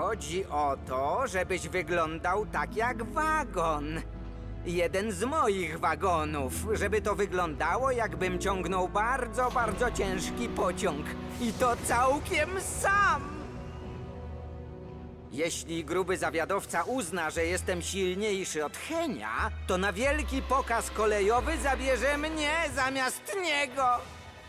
Chodzi o to, żebyś wyglądał tak jak wagon. Jeden z moich wagonów, żeby to wyglądało, jakbym ciągnął bardzo, bardzo ciężki pociąg. I to całkiem sam. Jeśli gruby zawiadowca uzna, że jestem silniejszy od Henia, to na wielki pokaz kolejowy zabierze mnie zamiast niego.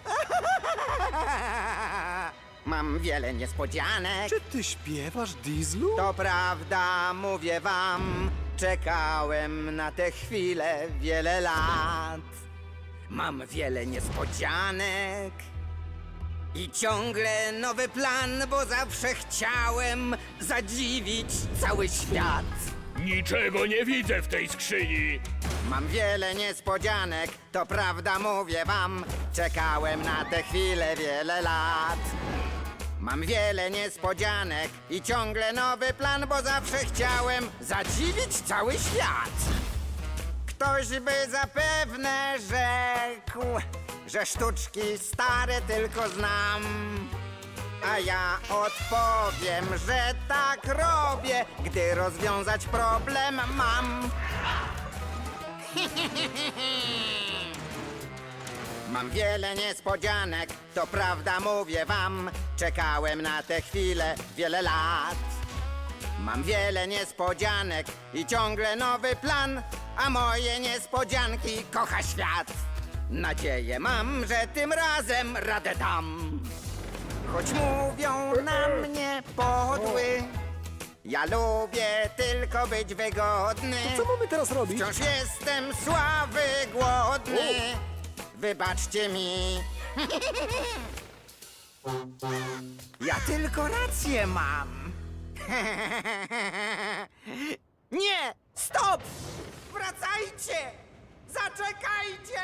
Mam wiele niespodzianek. Czy ty śpiewasz, Dieslu? To prawda, mówię wam, czekałem na tę chwilę wiele lat. Mam wiele niespodzianek i ciągle nowy plan, bo zawsze chciałem zadziwić cały świat. Niczego nie widzę w tej skrzyni. Mam wiele niespodzianek, to prawda mówię wam, czekałem na tę chwilę wiele lat. Mam wiele niespodzianek i ciągle nowy plan, bo zawsze chciałem zadziwić cały świat. Ktoś by zapewne rzekł, że sztuczki stare tylko znam. A ja odpowiem, że tak robię, gdy rozwiązać problem mam. Mam wiele niespodzianek, to prawda mówię wam. Czekałem na tę chwilę wiele lat. Mam wiele niespodzianek i ciągle nowy plan, a moje niespodzianki kocha świat. Nadzieję mam, że tym razem radę dam. Choć mówią na mnie podły, ja lubię tylko być wygodny. Co mamy teraz robić? Wciąż jestem sławy głodny. Wybaczcie mi. Ja tylko rację mam. Nie! Stop! Wracajcie! Zaczekajcie!